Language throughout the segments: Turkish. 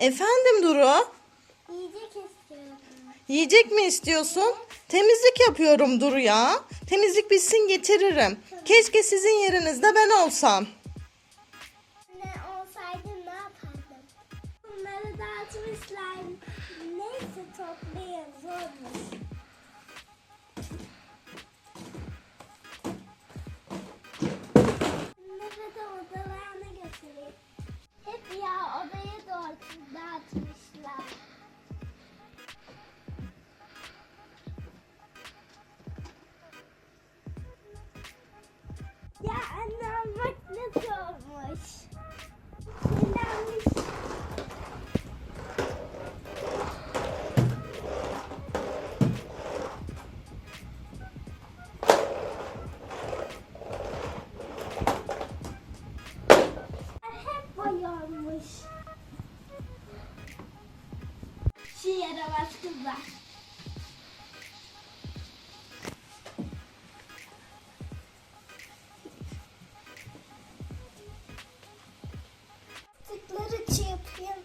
Efendim Duru? Yiyecek istiyorum. Yiyecek mi istiyorsun? Temizlik yapıyorum Duru ya. Temizlik bitsin getiririm. Keşke sizin yerinizde ben olsam. Ne olsaydı ne yapardım? Bunları dağıtmışlar. Neyse toplayın zormuş. Bunları da odalarına bak nasıl olmuş. Kirlenmiş. Hep boyanmış. Чипкин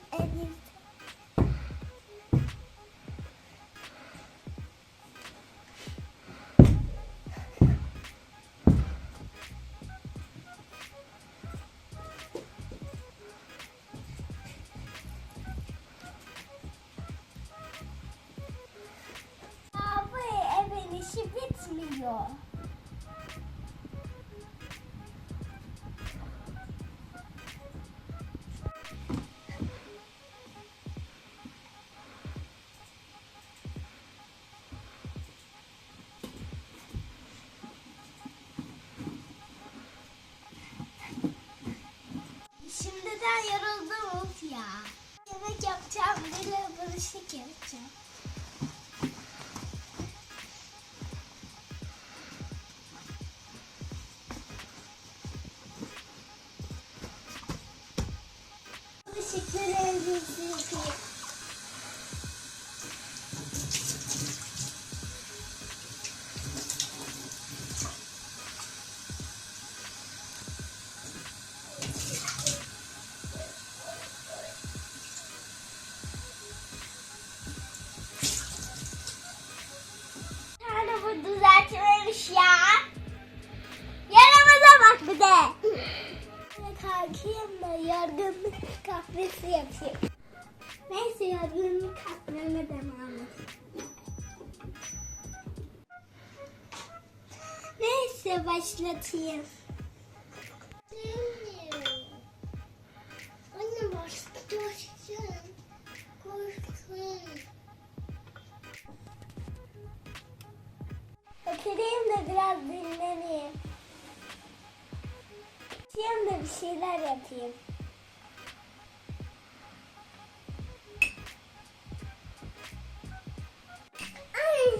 А вы, Эвелин, себе смеешь? Bulaşık yapacağım. Bulaşıklarımızı yapayım. Ya. Yaramaza bak bir de. Kalkayım da yorgunluk kahvesi yapayım. Neyse yorgunluk kahveme devam et. Neyse başlatayım. Oturayım da biraz dinleneyim. Şimdi da bir şeyler yapayım. Ay.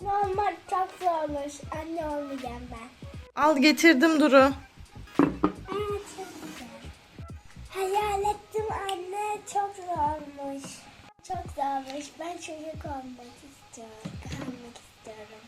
Normal çok zormuş. Anne olmayacağım ben. Al getirdim Duru. Çok zormuş. Çok zormuş. Ben çocuk olmak istiyorum. Kalmak istiyorum.